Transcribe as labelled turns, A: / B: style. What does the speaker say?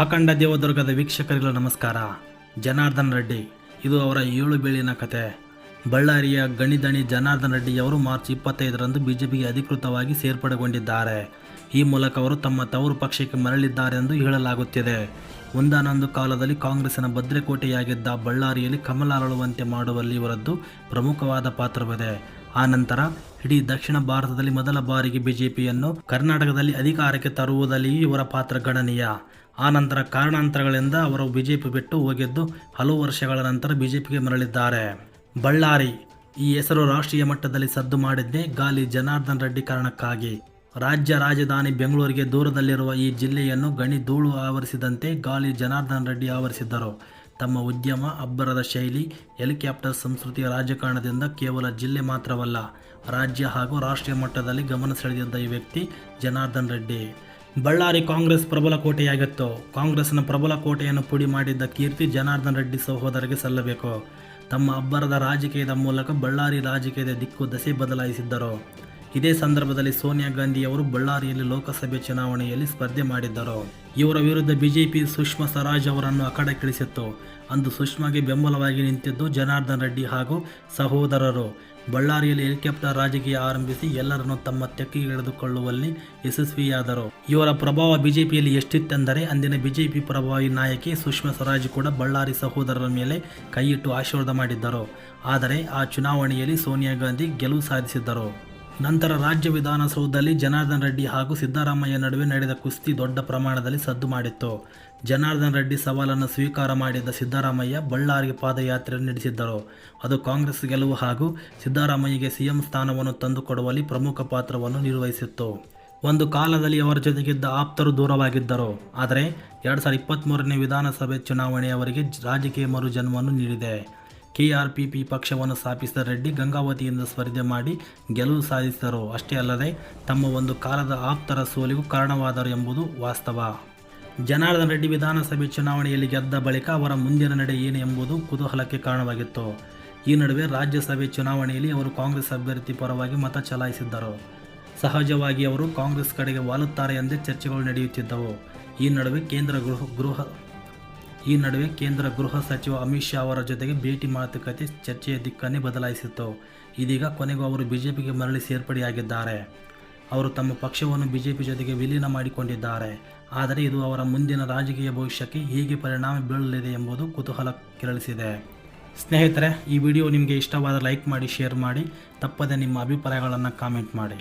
A: ಅಖಂಡ ದೇವದುರ್ಗದ ವೀಕ್ಷಕರಿಗಳ ನಮಸ್ಕಾರ. ಜನಾರ್ದನ್ ರೆಡ್ಡಿ, ಇದು ಅವರ ಏಳು ಬೀಳಿನ ಕತೆ. ಬಳ್ಳಾರಿಯ ಗಣಿದಣಿ ಜನಾರ್ದನ್ ರೆಡ್ಡಿಯವರು ಮಾರ್ಚ್ ಇಪ್ಪತ್ತೈದರಂದು ಬಿಜೆಪಿಗೆ ಅಧಿಕೃತವಾಗಿ ಸೇರ್ಪಡೆಗೊಂಡಿದ್ದಾರೆ. ಈ ಮೂಲಕ ಅವರು ತಮ್ಮ ತವರು ಪಕ್ಷಕ್ಕೆ ಮರಳಿದ್ದಾರೆ ಎಂದು ಹೇಳಲಾಗುತ್ತಿದೆ. ಒಂದಾನೊಂದು ಕಾಲದಲ್ಲಿ ಕಾಂಗ್ರೆಸ್ನ ಭದ್ರಕೋಟೆಯಾಗಿದ್ದ ಬಳ್ಳಾರಿಯಲ್ಲಿ ಕಮಲ ಅರಳುವಂತೆ ಮಾಡುವಲ್ಲಿ ಇವರದ್ದು ಪ್ರಮುಖವಾದ ಪಾತ್ರವಿದೆ. ಆ ನಂತರ ಇಡೀ ದಕ್ಷಿಣ ಭಾರತದಲ್ಲಿ ಮೊದಲ ಬಾರಿಗೆ ಬಿಜೆಪಿಯನ್ನು ಕರ್ನಾಟಕದಲ್ಲಿ ಅಧಿಕಾರಕ್ಕೆ ತರುವುದಲ್ಲಿಯೂ ಇವರ ಪಾತ್ರ ಗಣನೀಯ. ಆ ನಂತರ ಕಾರಣಾಂತರಗಳಿಂದ ಅವರು ಬಿಜೆಪಿ ಬಿಟ್ಟು ಹೋಗಿದ್ದು ಹಲವು ವರ್ಷಗಳ ನಂತರ ಬಿಜೆಪಿಗೆ ಮರಳಿದ್ದಾರೆ. ಬಳ್ಳಾರಿ, ಈ ಹೆಸರು ರಾಷ್ಟ್ರೀಯ ಮಟ್ಟದಲ್ಲಿ ಸದ್ದು ಮಾಡಿದ್ದೇ ಗಾಲಿ ಜನಾರ್ದನ್ ರೆಡ್ಡಿ ಕಾರಣಕ್ಕಾಗಿ. ರಾಜ್ಯ ರಾಜಧಾನಿ ಬೆಂಗಳೂರಿಗೆ ದೂರದಲ್ಲಿರುವ ಈ ಜಿಲ್ಲೆಯನ್ನು ಗಣಿ ಧೂಳು ಆವರಿಸಿದಂತೆ ಗಾಲಿ ಜನಾರ್ದನ್ ರೆಡ್ಡಿ ಆವರಿಸಿದ್ದರು. ತಮ್ಮ ಉದ್ಯಮ, ಅಬ್ಬರದ ಶೈಲಿ, ಹೆಲಿಕಾಪ್ಟರ್ ಸಂಸ್ಕೃತಿಯ ರಾಜಕಾರಣದಿಂದ ಕೇವಲ ಜಿಲ್ಲೆ ಮಾತ್ರವಲ್ಲ, ರಾಜ್ಯ ಹಾಗೂ ರಾಷ್ಟ್ರೀಯ ಮಟ್ಟದಲ್ಲಿ ಗಮನ ಸೆಳೆದಿದ್ದ ಈ ವ್ಯಕ್ತಿ ಜನಾರ್ದನ್ ರೆಡ್ಡಿ. ಬಳ್ಳಾರಿ ಕಾಂಗ್ರೆಸ್ ಪ್ರಬಲ ಕೋಟೆಯಾಗಿತ್ತು. ಕಾಂಗ್ರೆಸ್ನ ಪ್ರಬಲ ಕೋಟೆಯನ್ನು ಪುಡಿ ಮಾಡಿದ್ದ ಕೀರ್ತಿ ಜನಾರ್ದನ್ ರೆಡ್ಡಿ ಸಹೋದರಿಗೆ ಸಲ್ಲಬೇಕು. ತಮ್ಮ ಅಬ್ಬರದ ರಾಜಕೀಯದ ಮೂಲಕ ಬಳ್ಳಾರಿ ರಾಜಕೀಯದ ದಿಕ್ಕು ದಸೆ ಬದಲಾಯಿಸಿದ್ದರು. ಇದೇ ಸಂದರ್ಭದಲ್ಲಿ ಸೋನಿಯಾ ಗಾಂಧಿಯವರು ಬಳ್ಳಾರಿಯಲ್ಲಿ ಲೋಕಸಭೆ ಚುನಾವಣೆಯಲ್ಲಿ ಸ್ಪರ್ಧೆ ಮಾಡಿದ್ದರು. ಇವರ ವಿರುದ್ಧ ಬಿಜೆಪಿ ಸುಷ್ಮಾ ಸ್ವರಾಜ್ ಅವರನ್ನು ಅಖಾಡಕ್ಕಿಳಿಸಿತ್ತು. ಅಂದು ಸುಷ್ಮಾಗೆ ಬೆಂಬಲವಾಗಿ ನಿಂತಿದ್ದು ಜನಾರ್ದನ್ ರೆಡ್ಡಿ ಹಾಗೂ ಸಹೋದರರು. ಬಳ್ಳಾರಿಯಲ್ಲಿ ಹೆಲಿಕಾಪ್ಟರ್ ರಾಜಕೀಯ ಆರಂಭಿಸಿ ಎಲ್ಲರನ್ನು ತಮ್ಮ ತೆಕ್ಕಿಗೆ ಎಳೆದುಕೊಳ್ಳುವಲ್ಲಿ ಯಶಸ್ವಿಯಾದರು. ಇವರ ಪ್ರಭಾವ ಬಿಜೆಪಿಯಲ್ಲಿ ಎಷ್ಟಿತ್ತೆಂದರೆ ಅಂದಿನ ಬಿಜೆಪಿ ಪ್ರಭಾವಿ ನಾಯಕಿ ಸುಷ್ಮಾ ಸ್ವರಾಜ್ ಕೂಡ ಬಳ್ಳಾರಿ ಸಹೋದರರ ಮೇಲೆ ಕೈಯಿಟ್ಟು ಆಶೀರ್ವಾದ ಮಾಡಿದ್ದರು. ಆದರೆ ಆ ಚುನಾವಣೆಯಲ್ಲಿ ಸೋನಿಯಾ ಗಾಂಧಿ ಗೆಲುವು ಸಾಧಿಸಿದ್ದರು. ನಂತರ ರಾಜ್ಯ ವಿಧಾನಸೌಧದಲ್ಲಿ ಜನಾರ್ದನ್ ರೆಡ್ಡಿ ಹಾಗೂ ಸಿದ್ದರಾಮಯ್ಯ ನಡುವೆ ನಡೆದ ಕುಸ್ತಿ ದೊಡ್ಡ ಪ್ರಮಾಣದಲ್ಲಿ ಸದ್ದು ಮಾಡಿತ್ತು. ಜನಾರ್ದನ್ ರೆಡ್ಡಿ ಸವಾಲನ್ನು ಸ್ವೀಕಾರ ಮಾಡಿದ್ದ ಸಿದ್ದರಾಮಯ್ಯ ಬಳ್ಳಾರಿಗೆ ಪಾದಯಾತ್ರೆ ನಡೆಸಿದ್ದರು. ಅದು ಕಾಂಗ್ರೆಸ್ ಗೆಲುವು ಹಾಗೂ ಸಿದ್ದರಾಮಯ್ಯಗೆ ಸಿಎಂ ಸ್ಥಾನವನ್ನು ತಂದುಕೊಡುವಲ್ಲಿ ಪ್ರಮುಖ ಪಾತ್ರವನ್ನು ನಿರ್ವಹಿಸಿತ್ತು. ಒಂದು ಕಾಲದಲ್ಲಿ ಅವರ ಜೊತೆಗಿದ್ದ ಆಪ್ತರು ದೂರವಾಗಿದ್ದರು. ಆದರೆ ಎರಡು ಸಾವಿರದ ಇಪ್ಪತ್ತ್ಮೂರನೇ ವಿಧಾನಸಭೆ ಚುನಾವಣೆ ಅವರಿಗೆ ರಾಜಕೀಯ ಮರುಜನ್ಮವನ್ನು ನೀಡಿದೆ. ಕೆಆರ್ಪಿಪಿ ಪಕ್ಷವನ್ನು ಸ್ಥಾಪಿಸಿದ ರೆಡ್ಡಿ ಗಂಗಾವತಿಯಿಂದ ಸ್ಪರ್ಧೆ ಮಾಡಿ ಗೆಲುವು ಸಾಧಿಸಿದರು. ಅಷ್ಟೇ ಅಲ್ಲದೆ, ತಮ್ಮ ಒಂದು ಕಾಲದ ಆಪ್ತರ ಸೋಲಿಗೂ ಕಾರಣವಾದರು ಎಂಬುದು ವಾಸ್ತವ. ಜನಾರ್ದನ್ ರೆಡ್ಡಿ ವಿಧಾನಸಭೆ ಚುನಾವಣೆಯಲ್ಲಿ ಗೆದ್ದ ಬಳಿಕ ಅವರ ಮುಂದಿನ ನಡೆ ಏನು ಎಂಬುದು ಕುತೂಹಲಕ್ಕೆ ಕಾರಣವಾಗಿತ್ತು. ಈ ನಡುವೆ ರಾಜ್ಯಸಭೆ ಚುನಾವಣೆಯಲ್ಲಿ ಅವರು ಕಾಂಗ್ರೆಸ್ ಅಭ್ಯರ್ಥಿ ಪರವಾಗಿ ಮತ ಚಲಾಯಿಸಿದ್ದರು. ಸಹಜವಾಗಿ ಅವರು ಕಾಂಗ್ರೆಸ್ ಕಡೆಗೆ ವಾಲುತ್ತಾರೆ ಎಂದೇ ಚರ್ಚೆಗಳು ನಡೆಯುತ್ತಿದ್ದವು. ಈ ನಡುವೆ ಕೇಂದ್ರ ಗೃಹ ಗೃಹ ಈ ನಡುವೆ ಕೇಂದ್ರ ಗೃಹ ಸಚಿವ ಅಮಿತ್ ಶಾ ಅವರ ಜೊತೆಗೆ ಭೇಟಿ ಮಾತುಕತೆ ಚರ್ಚೆಯ ದಿಕ್ಕನ್ನೇ ಬದಲಾಯಿಸಿತ್ತು. ಇದೀಗ ಕೊನೆಗೂ ಅವರು ಬಿಜೆಪಿಗೆ ಮರಳಿ ಸೇರ್ಪಡೆಯಾಗಿದ್ದಾರೆ. ಅವರು ತಮ್ಮ ಪಕ್ಷವನ್ನು ಬಿಜೆಪಿ ಜೊತೆಗೆ ವಿಲೀನ ಮಾಡಿಕೊಂಡಿದ್ದಾರೆ. ಆದರೆ ಇದು ಅವರ ಮುಂದಿನ ರಾಜಕೀಯ ಭವಿಷ್ಯಕ್ಕೆ ಹೇಗೆ ಪರಿಣಾಮ ಬೀಳಲಿದೆ ಎಂಬುದು ಕುತೂಹಲ ಕೆರಳಿಸಿದೆ. ಸ್ನೇಹಿತರೆ, ಈ ವಿಡಿಯೋ ನಿಮಗೆ ಇಷ್ಟವಾದ ಲೈಕ್ ಮಾಡಿ, ಶೇರ್ ಮಾಡಿ, ತಪ್ಪದೆ ನಿಮ್ಮ ಅಭಿಪ್ರಾಯಗಳನ್ನು ಕಾಮೆಂಟ್ ಮಾಡಿ.